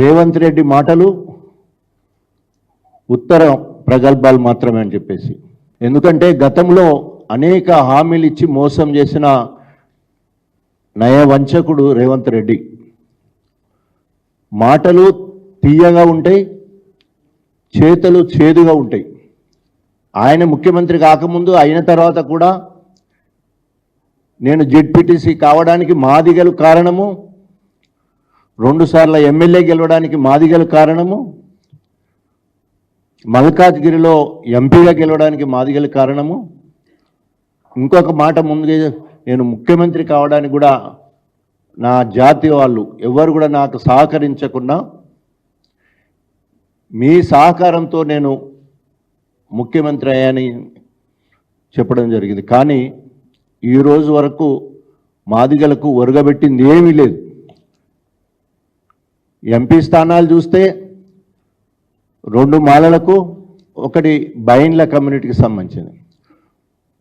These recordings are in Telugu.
రేవంత్ రెడ్డి మాటలు ఉత్తర ప్రగల్భాలు మాత్రమే అని చెప్పేసి. ఎందుకంటే గతంలో అనేక హామీలు ఇచ్చి మోసం చేసిన నయవంచకుడు రేవంత్ రెడ్డి. మాటలు తీయగా ఉంటాయి చేతలు చేదుగా ఉంటాయి. ఆయన ముఖ్యమంత్రి కాకముందు అయిన తర్వాత కూడా నేను జెడ్పీటీసీ కావడానికి మాదిగలు కారణము రెండుసార్లు ఎమ్మెల్యే గెలవడానికి మాదిగలు కారణము? మల్కాజ్గిరిలో ఎంపీగా గెలవడానికి మాదిగలు కారణము? ఇంకొక మాట ముందుగా నేను ముఖ్యమంత్రి కావడానికి కూడా నా జాతి వాళ్ళు ఎవరు కూడా నాకు సహకరించకుండా మీ సహకారంతో నేను ముఖ్యమంత్రి అయ్యాని చెప్పడం జరిగింది. కానీ ఈ రోజు వరకు మాదిగలకు ఒరగబెట్టింది ఏమీ లేదు. ఎంపీ స్థానాలు చూస్తే రెండు మాలలకు ఒకటి బైన్ల కమ్యూనిటీకి సంబంధించింది.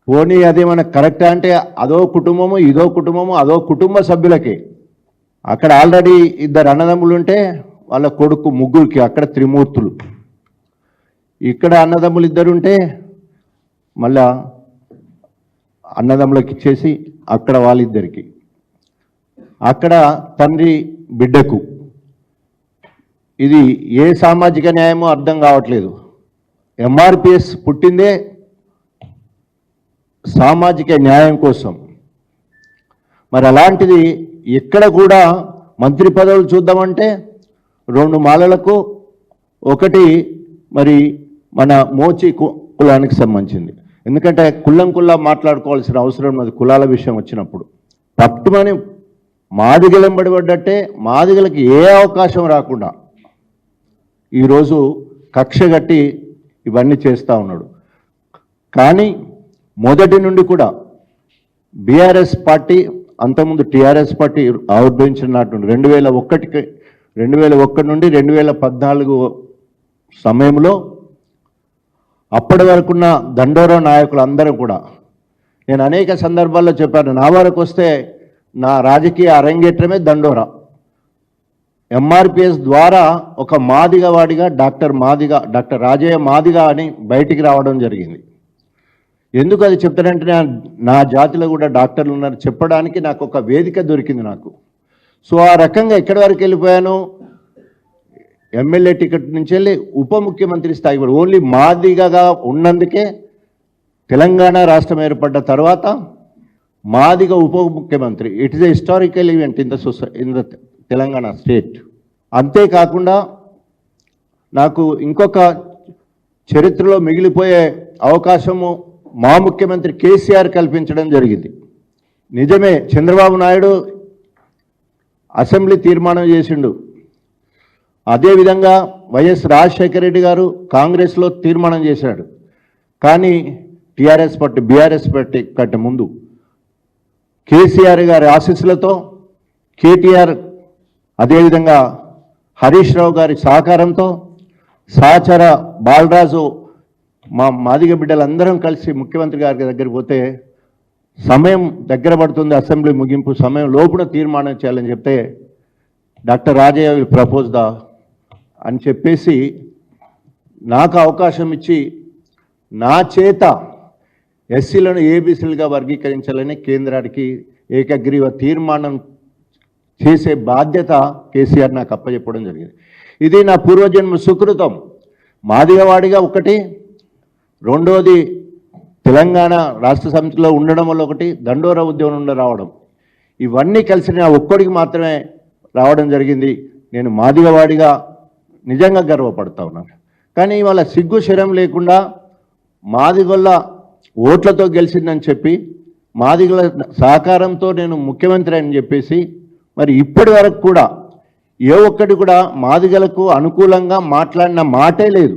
పోనీ అదే మనకు కరెక్టా అంటే అదో కుటుంబము ఇదో కుటుంబము అదో కుటుంబ సభ్యులకి. అక్కడ ఆల్రెడీ ఇద్దరు అన్నదమ్ములు ఉంటే వాళ్ళ కొడుకు ముగ్గురికి అక్కడ త్రిమూర్తులు. ఇక్కడ అన్నదమ్ములు ఇద్దరు ఉంటే మళ్ళా అన్నదమ్ములకి ఇచ్చేసి అక్కడ వాళ్ళిద్దరికి. అక్కడ తండ్రి బిడ్డకు ఇది ఏ సామాజిక న్యాయమో అర్థం కావట్లేదు. ఎంఆర్పిఎస్ పుట్టిందే సామాజిక న్యాయం కోసం. మరి అలాంటిది ఎక్కడ కూడా మంత్రి పదవులు చూద్దామంటే రెండు మాలలకు ఒకటి మరి మన మోచి కు- కులానికి సంబంధించింది. ఎందుకంటే కుల్లం కుల్లా మాట్లాడుకోవాల్సిన అవసరం అది కులాల విషయం వచ్చినప్పుడు. పట్టుమని మాదిగలెంబడి పడ్డట్టే మాదిగలకి ఏ అవకాశం రాకుండా ఈరోజు కక్ష కట్టి ఇవన్నీ చేస్తూ ఉన్నాడు. కానీ మొదటి నుండి కూడా బీఆర్ఎస్ పార్టీ అంతకుముందు టీఆర్ఎస్ పార్టీ ఆవిర్భవించినట్టు రెండు వేల ఒకటికి రెండు వేల ఒకటి నుండి రెండు వేల పద్నాలుగు సమయంలో అప్పటి వరకున్న దండోరా నాయకులు అందరూ కూడా నేను అనేక సందర్భాల్లో చెప్పాను నా వరకు వస్తే నా రాజకీయ అరంగేట్రమే దండోరా. ఎంఆర్పిఎస్ ద్వారా ఒక మాదిగ వాడిగా డాక్టర్ మాదిగ డాక్టర్ రాజయ్య మాదిగ అని బయటికి రావడం జరిగింది. ఎందుకు అది చెప్తానంటే నా- నా జాతిలో కూడా డాక్టర్లు ఉన్నారు. చెప్పడానికి నాకు ఒక వేదిక దొరికింది నాకు. సో ఆ రకంగా ఎక్కడి వరకు వెళ్ళిపోయాను? ఎమ్మెల్యే టికెట్ నుంచి వెళ్ళి ఉప ముఖ్యమంత్రి స్థాయి ఓన్లీ మాదిగగా ఉన్నందుకే తెలంగాణ రాష్ట్రం ఏర్పడ్డ తర్వాత మాదిగ ఉప ముఖ్యమంత్రి. It is a historical event in the సొసై in the Telangana state. అంతేకాకుండా నాకు ఇంకొక చరిత్రలో మిగిలిపోయే అవకాశము మా ముఖ్యమంత్రి కేసీఆర్ కల్పించడం జరిగింది. నిజమే చంద్రబాబు నాయుడు అసెంబ్లీ తీర్మానం చేసిండు. అదేవిధంగా వైఎస్ రాజశేఖర రెడ్డి గారు కాంగ్రెస్లో తీర్మానం చేశాడు. కానీ టీఆర్ఎస్ పార్టీ బీఆర్ఎస్ పార్టీ కంటే ముందు కేసీఆర్ గారి ఆశీస్సులతో కేటీఆర్ అదేవిధంగా హరీష్ రావు గారి సహకారంతో సహచర బాలరాజు మా మాదిగ బిడ్డలందరం కలిసి ముఖ్యమంత్రి గారి దగ్గరికి పోతే సమయం దగ్గర పడుతుంది అసెంబ్లీ ముగింపు సమయం లోపున తీర్మానం చేయాలని చెప్తే డాక్టర్ రాజయ్య విల్ ప్రపోజ్ దా అని చెప్పేసి నాకు అవకాశం ఇచ్చి నా చేత ఎస్సీలను ఏబీసీలుగా వర్గీకరించాలని కేంద్రానికి ఏకగ్రీవ తీర్మానం చేసే బాధ్యత కేసీఆర్ నాకు అప్పచెప్పడం జరిగింది. ఇది నా పూర్వజన్మ సుకృతం. మాదిగవాడిగా ఒకటి రెండోది తెలంగాణ రాష్ట్ర సమితిలో ఉండడం వల్ల ఒకటి దండోర ఉద్యమం నుండి రావడం. ఇవన్నీ కలిసి నా ఒక్కడికి మాత్రమే రావడం జరిగింది. నేను మాదిగవాడిగా నిజంగా గర్వపడతా ఉన్నాను కానీ ఇవాళ సిగ్గు శరం లేకుండా మాదిగొల్ల ఓట్లతో గెలిచిందని చెప్పి మాదిగల సహకారంతో నేను ముఖ్యమంత్రి అని చెప్పేసి మరి ఇప్పటి వరకు కూడా ఏ ఒక్కటి కూడా మాదిగలకు అనుకూలంగా మాట్లాడిన మాటే లేదు.